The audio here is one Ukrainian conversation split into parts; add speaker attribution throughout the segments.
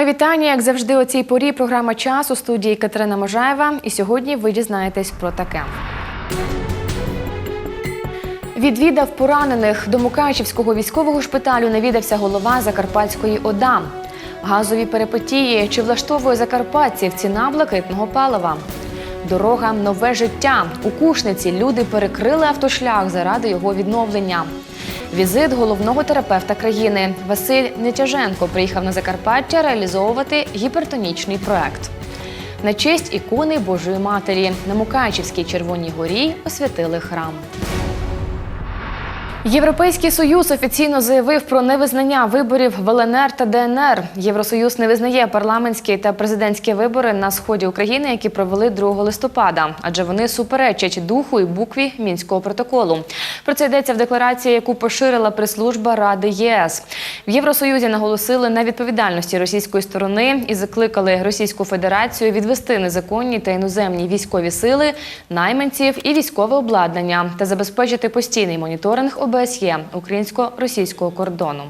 Speaker 1: Ми вітання, як завжди, у цій порі. Програма час у студії Катерина Можаєва. І сьогодні ви дізнаєтесь про таке. Відвідав поранених до Мукачівського військового шпиталю навідався голова Закарпатської ОДА. Газові перипетії чи влаштовує закарпатців ціна блакитного палива. Дорога нове життя. У Кушниці люди перекрили автошлях заради його відновлення. Візит головного терапевта країни Василь Нетяженко приїхав на Закарпаття реалізовувати гіпертонічний проект. На честь ікони Божої Матері на Мукачівській Червоній горі освятили храм. Європейський союз офіційно заявив про невизнання виборів в ЛНР та ДНР. Євросоюз не визнає парламентські та президентські вибори на сході України, які провели 2 листопада, адже вони суперечать духу і букві мінського протоколу. Про це йдеться в декларації, яку поширила прес-служба Ради ЄС. В Євросоюзі наголосили на відповідальності російської сторони і закликали Російську Федерацію відвести незаконні та іноземні військові сили, найманців і військове обладнання та забезпечити постійний моніторинг ОБСЄ українсько-російського кордону.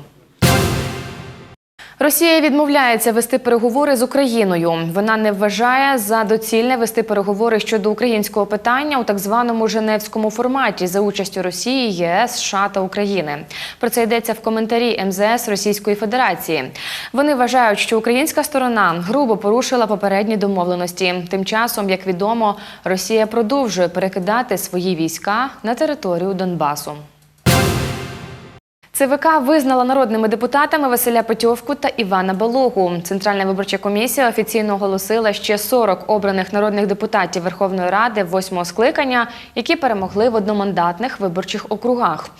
Speaker 1: Росія відмовляється вести переговори з Україною. Вона не вважає за доцільне вести переговори щодо українського питання у так званому Женевському форматі за участю Росії, ЄС, США та України. Про це йдеться в коментарі МЗС Російської Федерації. Вони вважають, що українська сторона грубо порушила попередні домовленості. Тим часом, як відомо, Росія продовжує перекидати свої війська на територію Донбасу. ЦВК визнала народними депутатами Василя Петьовку та Івана Балогу. Центральна виборча комісія офіційно оголосила ще 40 обраних народних депутатів Верховної Ради восьмого скликання, які перемогли в одномандатних виборчих округах.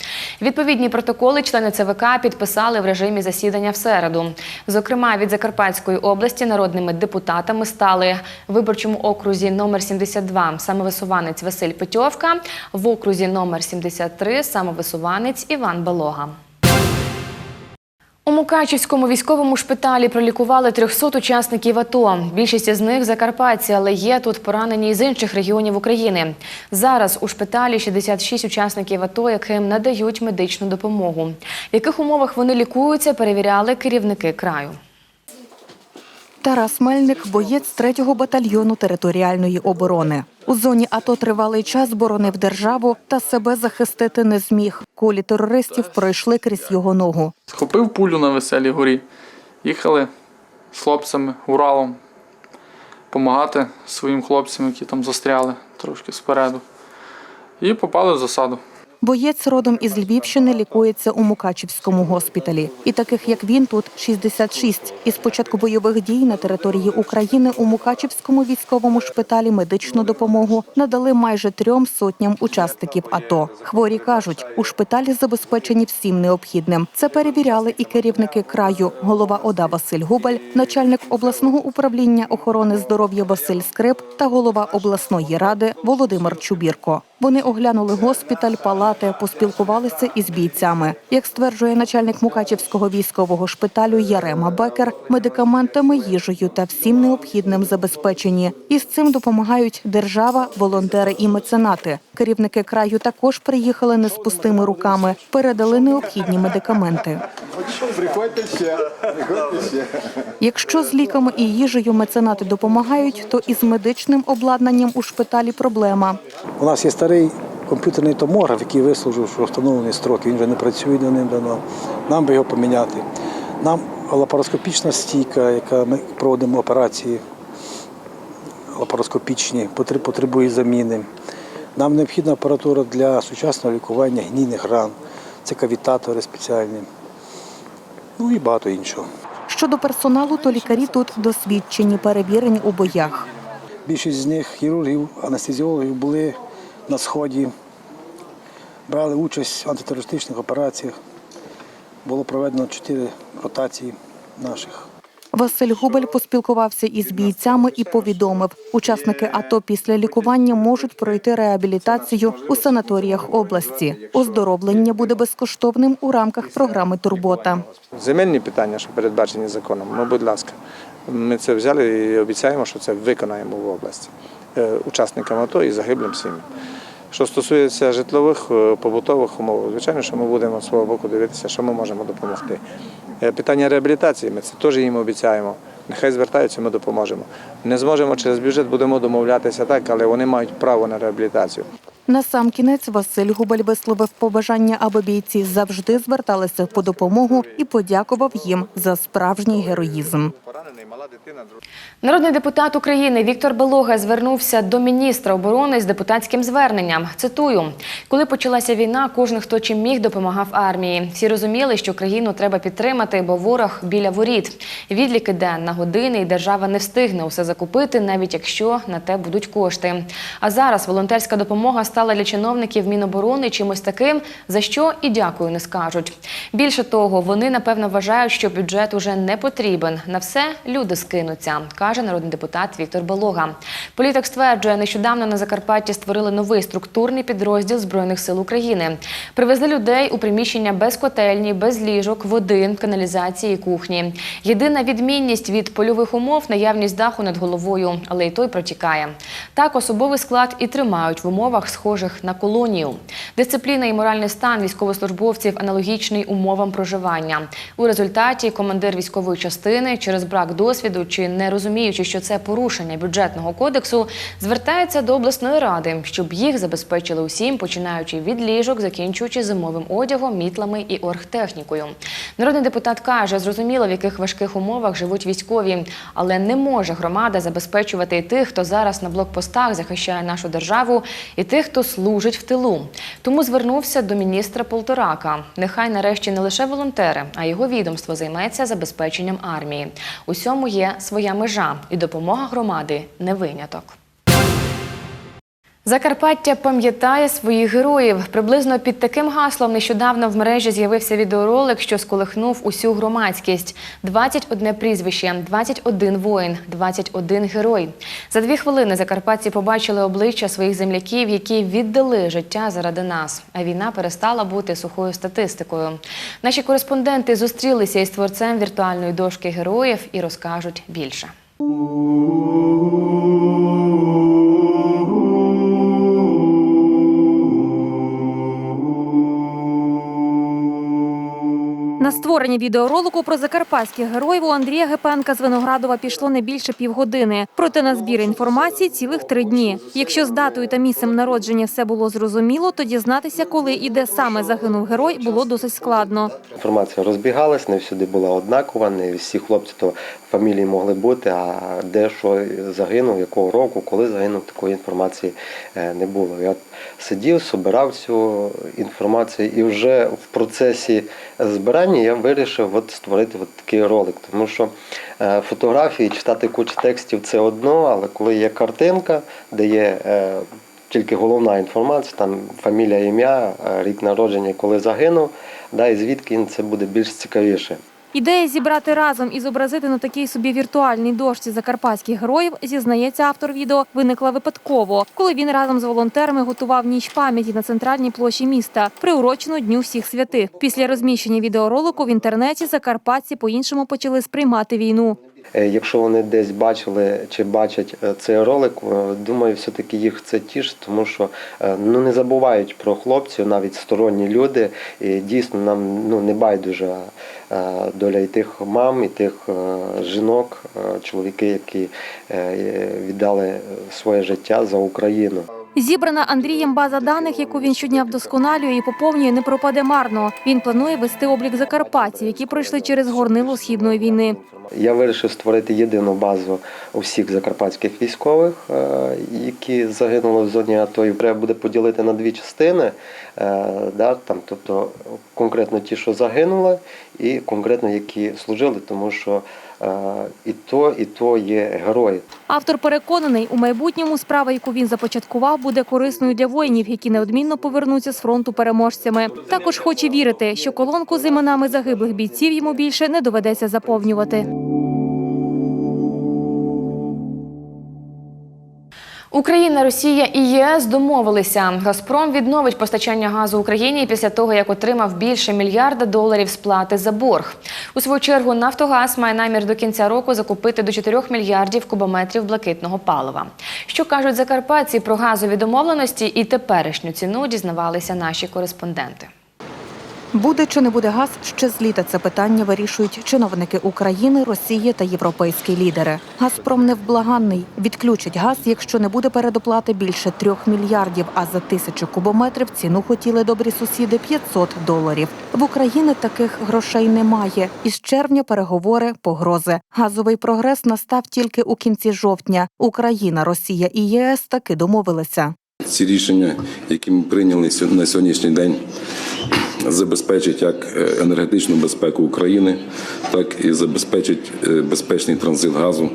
Speaker 1: Відповідні протоколи члени ЦВК підписали в режимі засідання в середу. Зокрема, від Закарпатської області народними депутатами стали в виборчому окрузі номер 72 самовисуванець Василь Петьовка, в окрузі номер 73 самовисуванець Іван Балога. У Мукачівському військовому шпиталі пролікували 300 учасників АТО. Більшість із них закарпатці, але є тут поранені із інших регіонів України. Зараз у шпиталі 66 учасників АТО, яким надають медичну допомогу. В яких умовах вони лікуються, перевіряли керівники краю.
Speaker 2: Тарас Мельник – боєць 3-го батальйону територіальної оборони. У зоні АТО тривалий час боронив державу та себе захистити не зміг. Кулі терористів пройшли крізь його ногу.
Speaker 3: Схопив пулю на веселій горі. Їхали з хлопцями Уралом допомагати своїм хлопцям, які там застряли трошки спереду. І попали в засаду.
Speaker 2: Боєць родом із Львівщини лікується у Мукачівському госпіталі. І таких, як він, тут 66. Із початку бойових дій на території України у Мукачівському військовому шпиталі медичну допомогу надали майже трьом сотням учасників АТО. Хворі кажуть, у шпиталі забезпечені всім необхідним. Це перевіряли і керівники краю, голова ОДА Василь Губаль, начальник обласного управління охорони здоров'я Василь Скрип та голова обласної ради Володимир Чубірко. Вони оглянули госпіталь, палати, поспілкувалися із бійцями. Як стверджує начальник Мукачівського військового шпиталю Ярема Бекер, медикаментами, їжею та всім необхідним забезпечені. І з цим допомагають держава, волонтери і меценати. Керівники краю також приїхали не з пустими руками, передали необхідні медикаменти.
Speaker 4: Приходьте ще.
Speaker 2: Якщо з ліками і їжею меценати допомагають, то із медичним обладнанням у шпиталі проблема.
Speaker 4: У нас є старий комп'ютерний томограф, який вислужив, що встановлений строки. Він вже не працює до ним давно. Нам би його поміняти. Нам лапароскопічна стійка, яка ми проводимо операції лапароскопічні, потребує заміни. Нам необхідна апаратура для сучасного лікування гнійних ран, це кавітатори спеціальні, ну і багато іншого.
Speaker 2: Щодо персоналу, то лікарі тут досвідчені, перевірені у боях.
Speaker 4: Більшість з них хірургів, анестезіологів були на сході, брали участь в антитерористичних операціях. Було проведено чотири ротації наших.
Speaker 2: Василь Губель поспілкувався із бійцями і повідомив, учасники АТО після лікування можуть пройти реабілітацію у санаторіях області. Оздоровлення буде безкоштовним у рамках програми Турбота.
Speaker 5: Земельні питання, що передбачені законом, ну, будь ласка, ми це взяли і обіцяємо, що це виконаємо в області е, учасникам АТО і загиблим сім'ям. Що стосується житлових е, побутових умов, звичайно, що ми будемо з свого боку дивитися, що ми можемо допомогти. Е, Питання реабілітації ми це теж їм обіцяємо. Нехай звертаються, ми допоможемо. Не зможемо через бюджет, будемо домовлятися так, але вони мають право на реабілітацію.
Speaker 2: Насамкінець Василь Губаль висловив побажання, аби бійці завжди зверталися по допомогу і подякував їм за справжній героїзм.
Speaker 5: Мала дитина,
Speaker 1: Народний депутат України Віктор Белога звернувся до міністра оборони з депутатським зверненням. Цитую: коли почалася війна, кожен, хто чим міг, допомагав армії. Всі розуміли, що країну треба підтримати, бо ворог біля воріт. Відлік іде на години, і держава не встигне усе закупити, навіть якщо на те будуть кошти. А зараз волонтерська допомога стала для чиновників Міноборони чимось таким, за що і дякую не скажуть. Більше того, вони напевно вважають, що бюджет уже не потрібен. На все люди скинуться, каже народний депутат Віктор Балога. Політик стверджує, нещодавно на Закарпатті створили новий структурний підрозділ Збройних сил України. Привезли людей у приміщення без котельні, без ліжок, води, каналізації і кухні. Єдина відмінність від польових умов наявність даху над головою, але і той протікає. Так особовий склад і тримають в умовах, схожих на колонію. Дисципліна і моральний стан військовослужбовців аналогічний умовам проживання. У результаті командир військової частини через брак досвіду чи не розуміючи, що це порушення бюджетного кодексу, звертається до обласної ради, щоб їх забезпечили усім, починаючи від ліжок, закінчуючи зимовим одягом, мітлами і оргтехнікою. Народний депутат каже, зрозуміло, в яких важких умовах живуть військові, але не може громада забезпечувати і тих, хто зараз на блокпостах захищає нашу державу, і тих, хто служить в тилу. Тому звернувся до міністра Полторака. Нехай нарешті не лише волонтери, а його відомство займеться забезпеченням армії. Усьому є своя межа, і допомога громади не виняток. Закарпаття пам'ятає своїх героїв. Приблизно під таким гаслом нещодавно в мережі з'явився відеоролик, що сколихнув усю громадськість. 21 прізвище, 21 воїн, 21 герой. За дві хвилини закарпатці побачили обличчя своїх земляків, які віддали життя заради нас. А війна перестала бути сухою статистикою. Наші кореспонденти зустрілися із творцем віртуальної дошки героїв і розкажуть більше.
Speaker 6: Створення відеоролику про закарпатських героїв у Андрія Гепенка з Виноградова пішло не більше півгодини. Проте на збір інформації цілих три дні. Якщо з датою та місцем народження все було зрозуміло, то дізнатися, коли і де саме загинув герой, було досить складно.
Speaker 7: Інформація розбігалась, не всюди була однакова, не всі хлопці то фамілії могли бути, а де що загинув, якого року, коли загинув, такої інформації е, не було. Я сидів, собирав цю інформацію, і вже в процесі збирання я вирішив от створити от такий ролик, тому що е, фотографії, читати кучу текстів це одно, але коли є картинка, де є е, тільки головна інформація, там фамілія, ім'я, е, рік народження, коли загинув, да, і звідки це буде більш цікавіше.
Speaker 6: Ідея зібрати разом і зобразити на такій собі віртуальній дошці закарпатських героїв, зізнається автор відео, виникла випадково, коли він разом з волонтерами готував ніч пам'яті на центральній площі міста, приурочену Дню всіх святих. Після розміщення відеоролику в інтернеті закарпатці по-іншому почали сприймати війну.
Speaker 7: Е, Якщо вони десь бачили чи бачать е, цей ролик, е, думаю, все-таки їх це тішить, тому що ну не забувають про хлопців, навіть сторонні люди. І дійсно нам ну не байдужа е, доля і тих мам, і тих жінок, чоловіки, які віддали своє життя за Україну.
Speaker 6: Зібрана Андрієм база даних, яку він щодня вдосконалює і поповнює, не пропаде марно. Він планує вести облік закарпатців, які пройшли через горнило східної війни.
Speaker 7: Я вирішив створити єдину базу усіх закарпатських військових, е, які загинули в зоні АТО. І треба буде поділити на дві частини. е, Да, там, тобто конкретно ті, що загинули, і конкретно які служили, тому що е, і то, і то є герої.
Speaker 6: Автор переконаний, у майбутньому справа, яку він започаткував, буде корисною для воїнів, які неодмінно повернуться з фронту переможцями. Також хоче вірити, що колонку з іменами загиблих бійців йому більше не доведеться заповнювати.
Speaker 1: Україна, Росія і ЄС домовилися. Газпром відновить постачання газу Україні після того, як отримав більше мільярда доларів сплати за борг. У свою чергу Нафтогаз має намір до кінця року закупити до 4 мільярдів кубометрів блакитного палива. Що кажуть закарпатці про газові домовленості і теперішню ціну, дізнавалися наші кореспонденти.
Speaker 2: Буде чи не буде газ ще з літа це питання вирішують чиновники України, Росії та європейські лідери. Газпром невблаганний. Відключить газ, якщо не буде передоплати більше трьох мільярдів. А за тисячу кубометрів ціну хотіли добрі сусіди 500 доларів. В Україні таких грошей немає. Із червня переговори, погрози. Газовий прогрес настав тільки у кінці жовтня. Україна, Росія і ЄС таки домовилися.
Speaker 8: Ці рішення, які ми прийняли на сьогоднішній день, забезпечать як е, енергетичну безпеку України, так і забезпечать е, безпечний транзит газу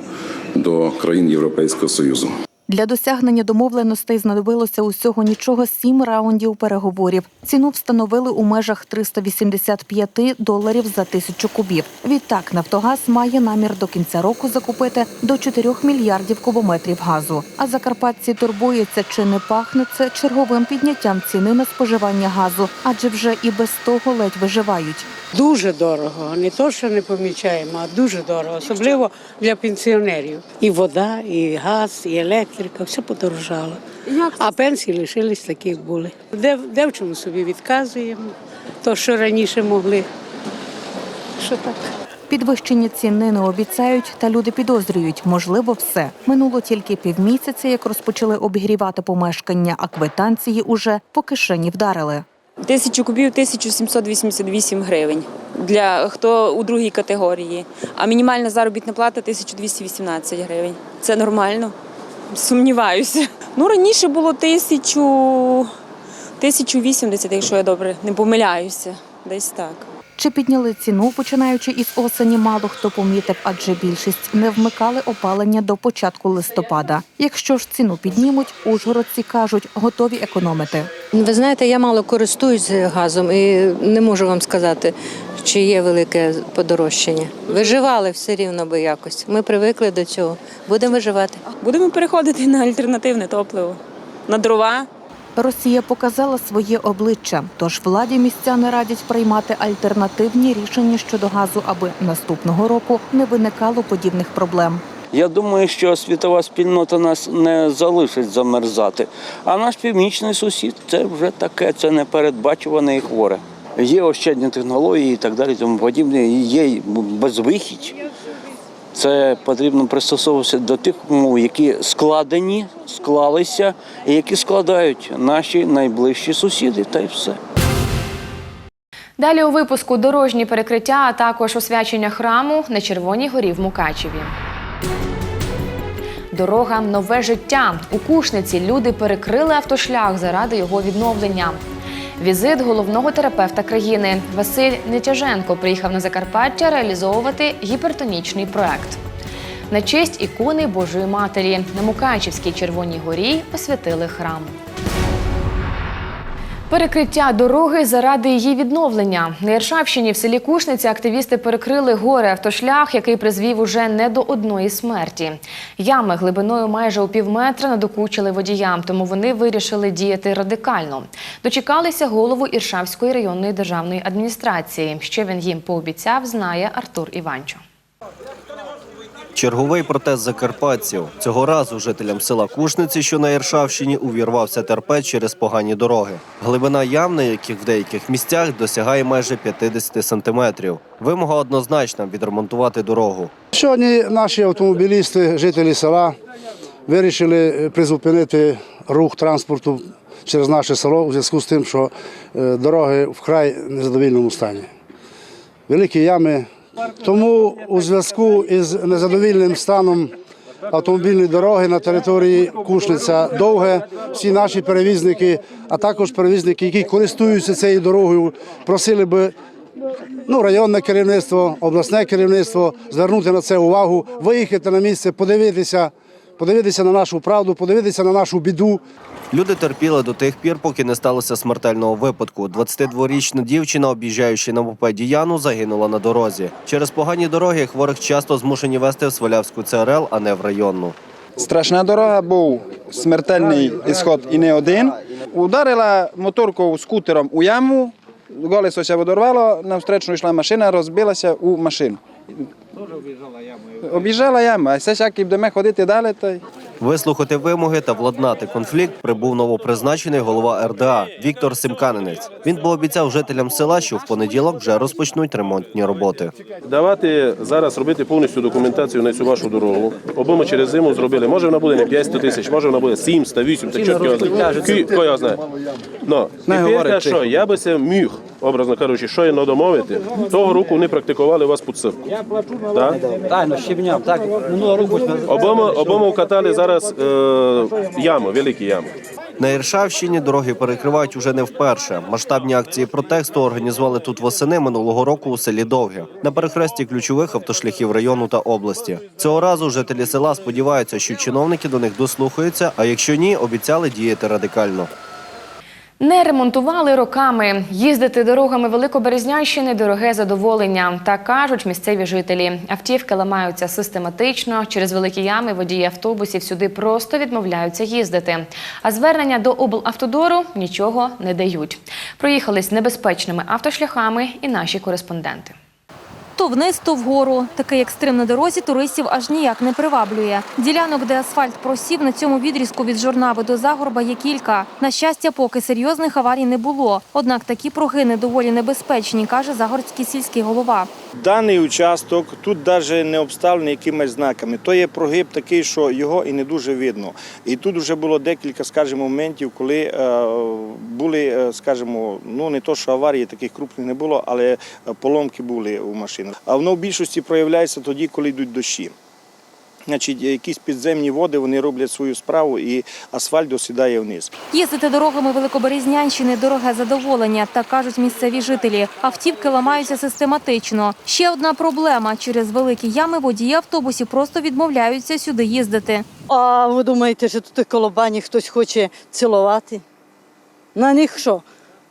Speaker 8: до країн Європейського Союзу.
Speaker 2: Для досягнення домовленостей знадобилося усього нічого сім раундів переговорів. Ціну встановили у межах 385 доларів за тисячу кубів. Відтак Нафтогаз має намір до кінця року закупити до 4 мільярдів кубометрів газу. А закарпатці турбуються, чи не пахне це черговим підняттям ціни на споживання газу, адже вже і без того ледь виживають.
Speaker 9: Дуже дорого, не то, що не помічаємо, а дуже дорого, особливо для пенсіонерів. І вода, і газ, і електрика, все подорожало. А пенсії лишились такі, як були. Де, де в чому собі відказуємо, то, що раніше могли. Що так?
Speaker 2: Підвищення ціни не обіцяють, та люди підозрюють, можливо, все. Минуло тільки півмісяця, як розпочали обігрівати помешкання, а квитанції уже по кишені вдарили.
Speaker 10: Тисячу кубів 1788 гривень для хто у другій категорії. А мінімальна заробітна плата 1218 гривень. Це нормально? Сумніваюся. Ну раніше було тисячу 1080, якщо я добре не помиляюся. Десь так.
Speaker 2: Чи підняли ціну, починаючи із осені, мало хто помітив, адже більшість не вмикали опалення до початку листопада. Якщо ж ціну піднімуть, ужгородці кажуть, готові економити.
Speaker 11: Ви знаєте, я мало користуюсь газом і не можу вам сказати, чи є велике подорожчання. Виживали все рівно би якось. Ми привикли до цього. Будемо виживати.
Speaker 10: Будемо переходити на альтернативне топливо, на дрова.
Speaker 2: Росія показала своє обличчя, тож владі містяни радять приймати альтернативні рішення щодо газу, аби наступного року не виникало подібних проблем.
Speaker 12: Я думаю, що світова спільнота нас не залишить замерзати. А наш північний сусід це вже таке, це непередбачуване і хворе. Є ощадні технології і так далі, тому подібне. Є безвихідь. Це потрібно пристосовуватися до тих умов, які складені, склалися, і які складають наші найближчі сусіди, та й все.
Speaker 1: Далі у випуску дорожні перекриття, а також освячення храму на Червоній горі в Мукачеві. Дорога нове життя. У Кушниці люди перекрили автошлях заради його відновлення. Візит головного терапевта країни Василь Нетяженко приїхав на Закарпаття реалізовувати гіпертонічний проект. На честь ікони Божої Матері на Мукачівській Червоній горі освятили храм. Перекриття дороги заради її відновлення. На Яршавщині в селі Кушниця активісти перекрили горе автошлях, який призвів уже не до одної смерті. Ями глибиною майже у півметра надокучили водіям, тому вони вирішили діяти радикально. Дочекалися голову Іршавської районної державної адміністрації. Що він їм пообіцяв, знає Артур Іванчо.
Speaker 13: Черговий протест закарпатців. Цього разу жителям села Кушниці, що на Іршавщині, увірвався терпець через погані дороги. Глибина ям, на яких в деяких місцях досягає майже 50 сантиметрів. Вимога однозначна відремонтувати дорогу.
Speaker 4: Сьогодні наші автомобілісти, жителі села, вирішили е, призупинити рух транспорту через наше село у зв'язку з тим, що е, дороги вкрай незадовільному стані. Великі ями. Тому у зв'язку із незадовільним станом автомобільної дороги на території Кушниця Довге, всі наші перевізники, а також перевізники, які користуються цією дорогою, просили би ну, районне керівництво, обласне керівництво звернути на це увагу, виїхати на місце, подивитися, подивитися на нашу правду, подивитися на нашу біду.
Speaker 13: Люди терпіли до тих пір, поки не сталося смертельного випадку. 22-річна дівчина, об'їжджаючи на мопеді Яну, загинула на дорозі. Через погані дороги хворих часто змушені вести в Свалявську ЦРЛ, а не в районну.
Speaker 14: Страшна дорога, був смертельний ісход і не один. Ударила моторку скутером у яму, колесо водорвало, навстречу йшла машина, розбилася у машину. Обіжала яму. А все ж як і будемо ходити далі, то
Speaker 13: Вислухати вимоги та владнати конфлікт прибув новопризначений голова РДА Віктор Симканинець. Він пообіцяв жителям села, що в понеділок вже розпочнуть ремонтні роботи.
Speaker 15: Давати зараз робити повністю документацію на цю вашу дорогу. Обома через зиму зробили. Може вона буде не 500 тисяч, може вона буде 700, 800, так чорт його знає. Ки- Хто його знає? Ну, тепер що, я би це міг, образно кажучи, що я домовити, того року вони практикували у вас підсипку. Так?
Speaker 16: Тайно, щебня, так, минулого року
Speaker 15: Обома, обома вкатали зараз е, ями, великі ями.
Speaker 13: На Іршавщині дороги перекривають уже не вперше. Масштабні акції протесту організували тут восени минулого року у селі Довге на перехресті ключових автошляхів району та області. Цього разу жителі села сподіваються, що чиновники до них дослухаються. А якщо ні, обіцяли діяти радикально.
Speaker 1: Не ремонтували роками. Їздити дорогами Великоберезнянщини – дороге задоволення. Так кажуть місцеві жителі. Автівки ламаються систематично. Через великі ями водії автобусів сюди просто відмовляються їздити. А звернення до облавтодору нічого не дають. Проїхались небезпечними автошляхами і наші кореспонденти.
Speaker 6: То вниз, то вгору. Такий екстрим на дорозі туристів аж ніяк не приваблює. Ділянок, де асфальт просів, на цьому відрізку від Жорнави до Загорба є кілька. На щастя, поки серйозних аварій не було. Однак такі прогини доволі небезпечні, каже Загорський сільський голова.
Speaker 17: Даний участок тут навіть не обставлений якимись знаками. То є прогиб такий, що його і не дуже видно. І тут вже було декілька, скажімо, моментів, коли е, були, е, скажімо, ну не то, що аварії таких крупних не було, але е, поломки були у машинах. А воно в більшості проявляється тоді, коли йдуть дощі. Значить, якісь підземні води вони роблять свою справу і асфальт осідає вниз.
Speaker 6: Їздити дорогами Великоберезнянщини – дороге задоволення, так кажуть місцеві жителі. Автівки ламаються систематично. Ще одна проблема – через великі ями водії автобусів просто відмовляються сюди їздити.
Speaker 18: А ви думаєте, що тут колобані хтось хоче цілувати? На них що?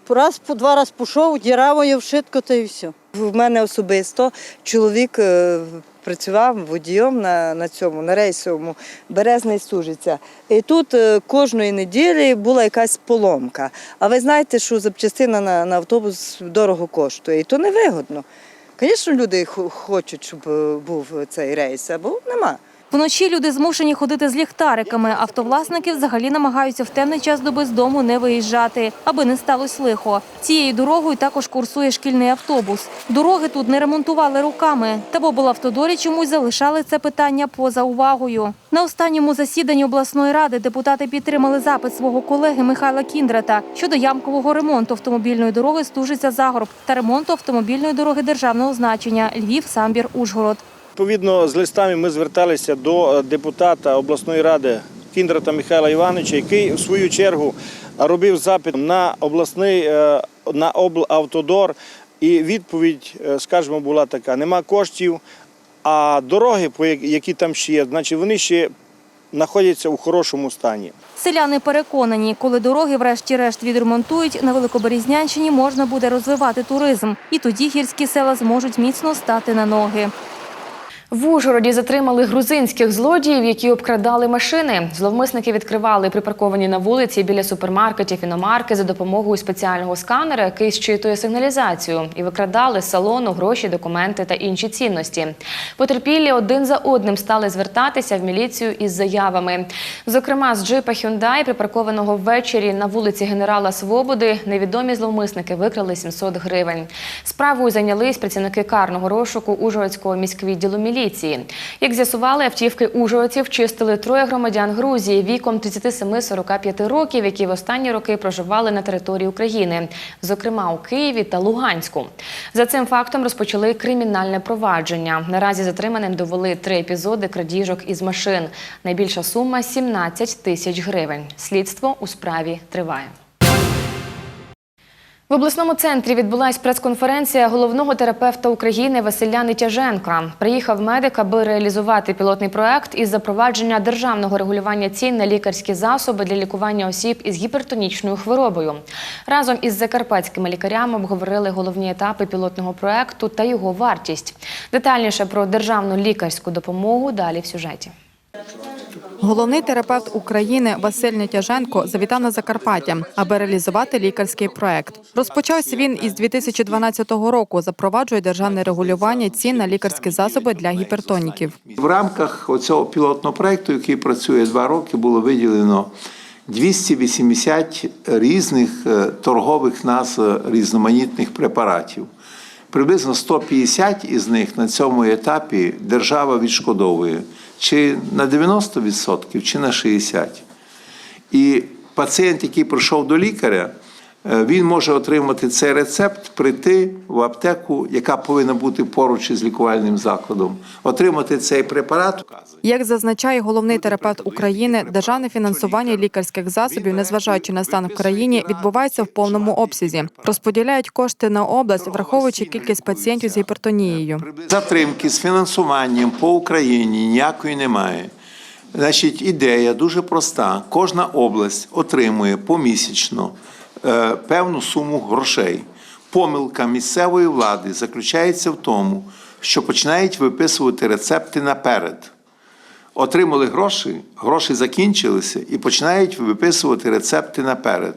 Speaker 18: Раз по два раз пішов, діравою вшитко та і все.
Speaker 19: В мене особисто чоловік е, працював водієм на, на цьому, на рейсовому Березний Стужиця. І тут е, кожної неділі була якась поломка. А ви знаєте, що запчастина на, на автобус дорого коштує, і то невигодно. Звісно, люди хочуть, щоб е, був цей рейс, або нема.
Speaker 6: Вночі люди змушені ходити з ліхтариками. Автовласники взагалі намагаються в темний час доби з дому не виїжджати, аби не сталося лихо. Цією дорогою також курсує шкільний автобус. Дороги тут не ремонтували руками. Та в облавтодорі чомусь залишали це питання поза увагою. На останньому засіданні обласної ради депутати підтримали запит свого колеги Михайла Кіндрата щодо ямкового ремонту автомобільної дороги Стужиця Загорб та ремонту автомобільної дороги державного значення Львів Самбір Ужгород.
Speaker 17: Відповідно, з листами ми зверталися до е, депутата обласної ради Кіндрата Михайла Івановича, який в свою чергу робив запит на обласний е, на облавтодор. І відповідь, е, скажімо, була така: нема коштів, а дороги, які там ще є, значить вони ще знаходяться у хорошому стані.
Speaker 6: Селяни переконані, коли дороги врешті-решт відремонтують, на Великоберезнянщині можна буде розвивати туризм. І тоді гірські села зможуть міцно стати на ноги.
Speaker 1: В Ужгороді затримали грузинських злодіїв, які обкрадали машини. Зловмисники відкривали припарковані на вулиці біля супермаркетів іномарки за допомогою спеціального сканера, який зчитує сигналізацію, і викрадали з салону гроші, документи та інші цінності. Потерпілі один за одним стали звертатися в міліцію із заявами. Зокрема, з джипа Hyundai, припаркованого ввечері на вулиці генерала Свободи, невідомі зловмисники викрали 700 гривень. Справою зайнялись працівники карного розшуку Ужгородського міськвідділу міліції. Як з'ясували, автівки ужгородців чистили троє громадян Грузії віком 37-45 років, які в останні роки проживали на території України, зокрема у Києві та Луганську. За цим фактом розпочали кримінальне провадження. Наразі затриманим довели три епізоди крадіжок із машин. Найбільша сума 17 тисяч гривень. Слідство у справі триває. В обласному центрі відбулась прес-конференція головного терапевта України Василя Нетяженка. Приїхав медик, аби реалізувати пілотний проект із запровадження державного регулювання цін на лікарські засоби для лікування осіб із гіпертонічною хворобою. Разом із закарпатськими лікарями обговорили головні етапи пілотного проекту та його вартість. Детальніше про державну лікарську допомогу далі в сюжеті.
Speaker 20: Головний терапевт України Василь Нетяженко завітав на Закарпаття, аби реалізувати лікарський проект. Розпочався він із 2012 року. Запроваджує державне регулювання цін на лікарські засоби для гіпертоніків.
Speaker 21: В рамках цього пілотного проекту, який працює два роки, було виділено 280 різних е, торгових назв різноманітних препаратів. Приблизно 150 із них на цьому етапі держава відшкодовує чи на 90%, чи на 60%. І пацієнт, який прийшов до лікаря, він може отримати цей рецепт, прийти в аптеку, яка повинна бути поруч із лікувальним закладом, отримати цей препарат.
Speaker 20: Як зазначає головний терапевт України, державне фінансування лікарських засобів, незважаючи на стан в країні, відбувається в повному обсязі. Розподіляють кошти на область, враховуючи кількість пацієнтів з гіпертонією.
Speaker 21: Затримки з фінансуванням по Україні ніякої немає. Значить, ідея дуже проста. Кожна область отримує помісячно е, певну суму грошей. Помилка місцевої влади заключається в тому, що починають виписувати рецепти наперед. Отримали гроші, гроші закінчилися і починають виписувати рецепти наперед.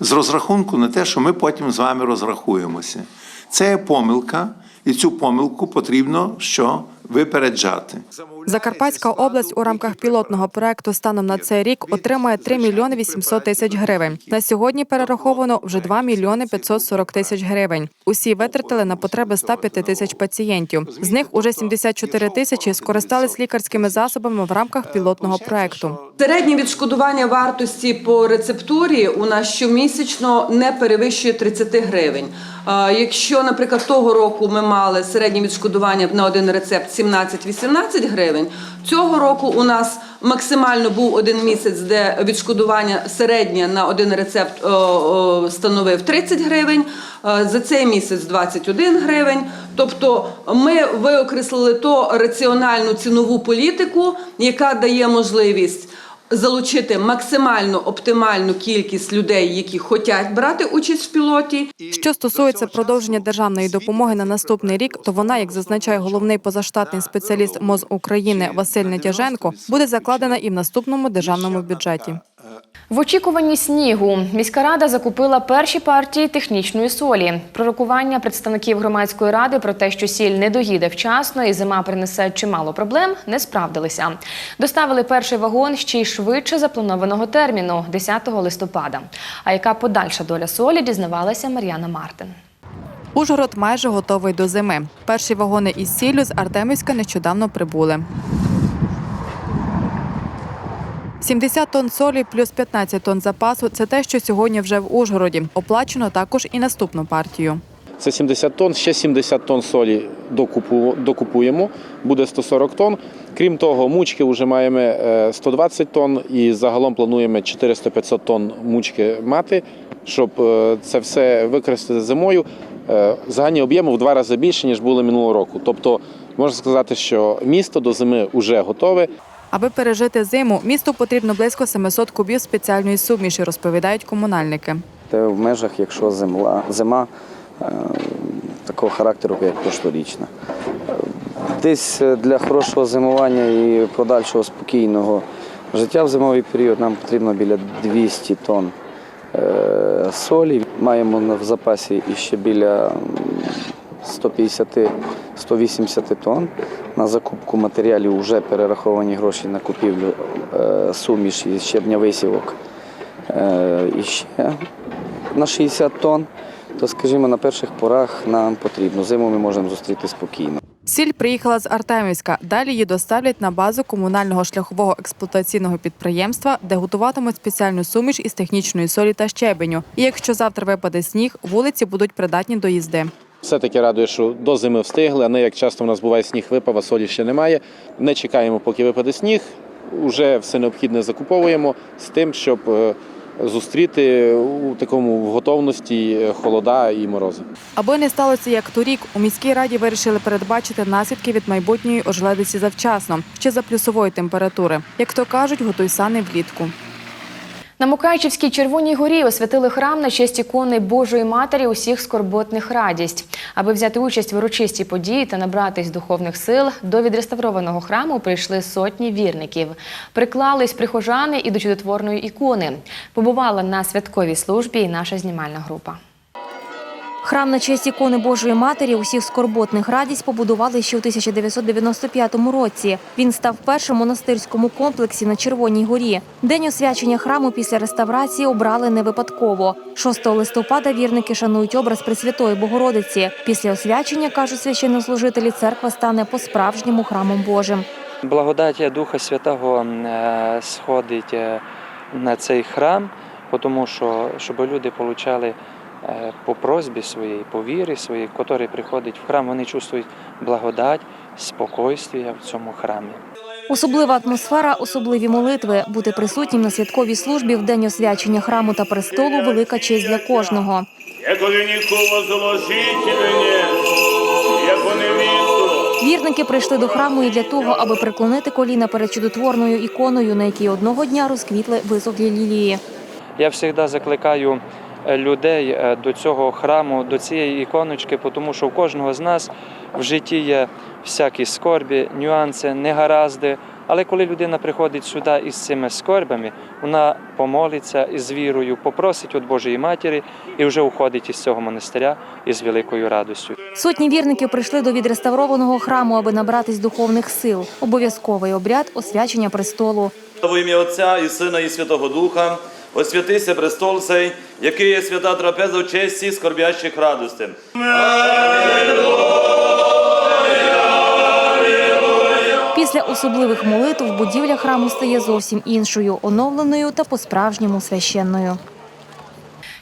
Speaker 21: З розрахунку на те, що ми потім з вами розрахуємося. Це є помилка, і цю помилку потрібно що випереджати.
Speaker 20: Закарпатська область у рамках пілотного проекту станом на цей рік отримає 3 мільйони 800 тисяч гривень. На сьогодні перераховано вже 2 мільйони 540 тисяч гривень. Усі витратили на потреби 105 тисяч пацієнтів. З них уже 74 тисячі скористались лікарськими засобами в рамках пілотного проекту.
Speaker 22: Середнє відшкодування вартості по рецептурі у нас щомісячно не перевищує 30 гривень. Якщо, наприклад, того року ми мали середнє відшкодування на один рецепт 17-18 гривень, цього року у нас максимально був один місяць, де відшкодування середнє на один рецепт о, о, становив 30 гривень, е, за цей місяць 21 гривень. Тобто ми виокреслили то раціональну цінову політику, яка дає можливість залучити максимально оптимальну кількість людей, які хочуть брати участь в пілоті.
Speaker 20: Що стосується продовження державної допомоги на наступний рік, то вона, як зазначає головний позаштатний спеціаліст МОЗ України Василь Нетяженко, буде закладена і в наступному державному бюджеті.
Speaker 1: В очікуванні снігу міська рада закупила перші партії технічної солі. Пророкування представників громадської ради про те, що сіль не доїде вчасно і зима принесе чимало проблем, не справдилися. Доставили перший вагон ще й швидше запланованого терміну 10 листопада. А яка подальша доля солі дізнавалася Мар'яна Мартин.
Speaker 20: Ужгород майже готовий до зими. Перші вагони із сіллю з Артемівська нещодавно прибули. 70 тонн солі плюс 15 тонн запасу це те, що сьогодні вже в Ужгороді. Оплачено також і наступну партію.
Speaker 23: Це 70 тонн, ще 70 тонн солі докупуємо, буде 140 тонн. Крім того, мучки вже маємо е, 120 тонн і загалом плануємо 400-500 тонн мучки мати, щоб е, це все використати зимою. Е, Загальні об'єми в два рази більше, ніж були минулого року. Тобто можна сказати, що місто до зими вже готове.
Speaker 20: Аби пережити зиму, місту потрібно близько 700 кубів спеціальної суміші, розповідають комунальники.
Speaker 24: В межах, якщо зима, зима е, такого характеру, як прошлорічна. Десь е, для хорошого зимування і подальшого спокійного життя в зимовий період нам потрібно біля 200 тонн е, солі. Маємо в запасі іще біля м, 150-180 тонн. На закупку матеріалів вже перераховані гроші на купівлю е, суміші щебня висівок. Е, І ще на 60 тонн, то, скажімо, на перших порах нам потрібно. Зиму ми можемо зустріти спокійно.
Speaker 20: Сіль приїхала з Артемівська. Далі її доставлять на базу комунального шляхового експлуатаційного підприємства, де готуватимуть спеціальну суміш із технічної солі та щебеню. І якщо завтра випаде сніг, вулиці будуть придатні до їзди.
Speaker 23: Все-таки радує, що до зими встигли, а не як часто в нас буває сніг випав, а солі ще немає. Не чекаємо, поки випаде сніг. Уже все необхідне закуповуємо з тим, щоб е, зустріти у такому в готовності е, холода і морози.
Speaker 20: Аби не сталося як торік, у міській раді вирішили передбачити наслідки від майбутньої ожеледиці завчасно, ще за плюсової температури. Як то кажуть, готуй сани влітку.
Speaker 1: На Мукачівській Червоній горі освятили храм на честь ікони Божої Матері усіх скорботних радість. Аби взяти участь в урочистій події та набратись духовних сил, до відреставрованого храму прийшли сотні вірників. Приклались прихожани і до чудотворної ікони. Побувала на святковій службі і наша знімальна група.
Speaker 6: Храм на честь ікони Божої Матері усіх скорботних радість побудували ще у 1995 році. Він став першим монастирському комплексі на Червоній горі. День освячення храму після реставрації обрали не випадково. 6 листопада вірники шанують образ Пресвятої Богородиці. Після освячення, кажуть священнослужителі, церква стане по-справжньому храмом Божим.
Speaker 25: Благодаття Духа Святого е, сходить е, на цей храм, тому що щоб люди отримали по просьбі своїй, по вірі своїй, котрі приходять в храм, вони чувствують благодать, спокойствие в цьому храмі.
Speaker 6: Особлива атмосфера, особливі молитви. Бути присутнім на святковій службі в день освячення храму та престолу велика честь для кожного. Вірники прийшли до храму і для того, аби приклонити коліна перед чудотворною іконою, на якій одного дня розквітли висохлі лілії.
Speaker 25: Я завжди закликаю е, людей е, до цього храму, до цієї іконочки, тому що у кожного з нас в житті є всякі скорбі, нюанси, негаразди. Але коли людина приходить сюди із цими скорбами, вона помолиться із вірою, попросить від Божої Матері і вже уходить із цього монастиря із великою радістю.
Speaker 6: Сотні вірників прийшли до відреставрованого храму, аби набратись духовних сил. Обов'язковий обряд освячення престолу.
Speaker 26: Во ім'я Отця і Сина, і Святого Духа, освятися престол сей, який є свята трапеза в честь всіх скорбящих радостей.
Speaker 6: Після особливих молитв будівля храму стає зовсім іншою, оновленою та по-справжньому священною.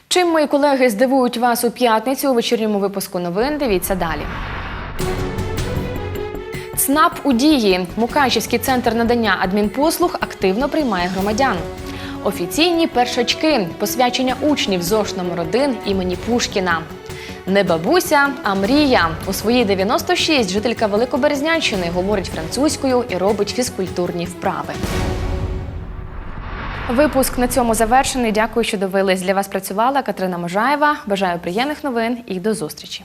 Speaker 1: Чим мої колеги здивують вас у п'ятницю у вечірньому випуску новин? Дивіться далі. ЦНАП у дії. Мукачівський центр надання адмінпослуг активно приймає громадян. Офіційні першачки, посвячення учнів ЗОШ номер 1 імені Пушкіна. Не бабуся, а мрія. У свої 96 жителька Великоберезнянщини говорить французькою і робить фізкультурні вправи. Випуск на цьому завершений. Дякую, що дивились. Для вас працювала Катерина Можаєва. Бажаю приємних новин і до зустрічі.